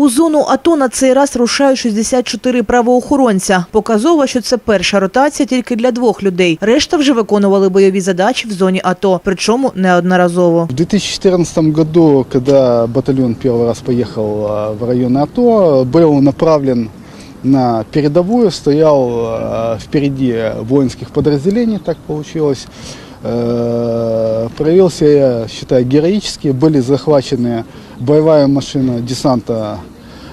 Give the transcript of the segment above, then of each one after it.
У зону АТО на цей раз рушають 64 правоохоронця. Показово, що це перша ротація тільки для двох людей. Решта вже виконували бойові задачі в зоні АТО, причому неодноразово. В 2014 году, когда батальон первый раз поехал э, в район АТО, был направлен на передовую, стоял э, впереди воинских подразделений, так получилось. Э, Проявил себя, я считаю, героически. Были захвачены боевая машина десанта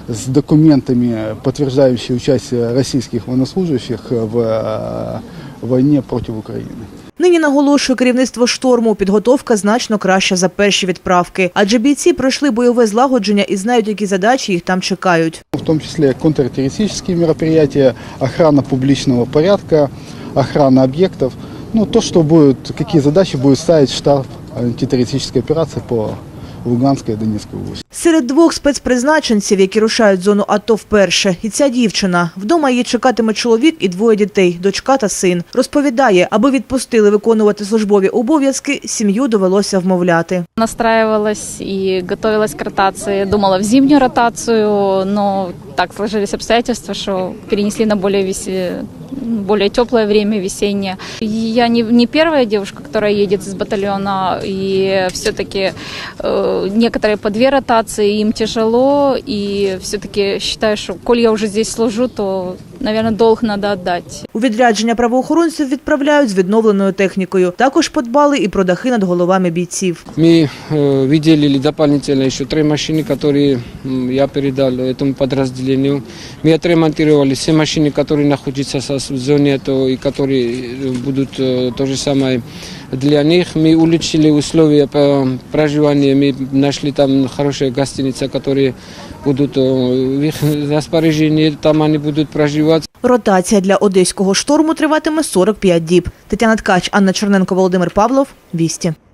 с документами, подтверждающими участие российских военнослужащих в э, войне против Украины. Нині наголошує керівництво шторму. Підготовка значно краща за перші відправки, адже бійці пройшли бойове злагодження і знають, які задачі їх там чекають. в том числе контртеррористические мероприятия, охрана публичного порядка, охрана объектов. Ну, то, что будет, какие задачи будет ставить штаб антитеррористической операции по Луганской і Донецька области. Серед двох спецпризначенців, які рушають зону АТО вперше, і ця дівчина. Вдома її чекатиме чоловік і двоє дітей, дочка та син. Розповідає, аби відпустили виконувати службові обов'язки, сім'ю довелося вмовляти. Настраювалась і готовилась к ротації. Думала в зимню ротацію, но так сложились обстоятельства, что перенесли на более, весе- более теплое время, весеннее. Я не, не первая девушка, которая едет из батальона, и все-таки э, некоторые по две ротации, им тяжело, и все-таки считаю, что коль я уже здесь служу, то, наверное, долг надо отдать. У відрядження правоохоронців відправляють з відновленою технікою. Також подбали і про дахи над головами бійців. Мы э, выделили дополнительно еще три машины, которые м, я передал этому подразделению. Мы отремонтировали все машины, которые находятся со- в зоне АТО и которые э, будут э, то же самое для них. Мы улучшили условия по проживания. Мы нашли там хорошие гостиницы, которые будут э, в их распоряжении, там они будут проживать. Ротація для одеського шторму триватиме 45 діб. Тетяна Ткач, Анна Черненко, Володимир Павлов. Вісті.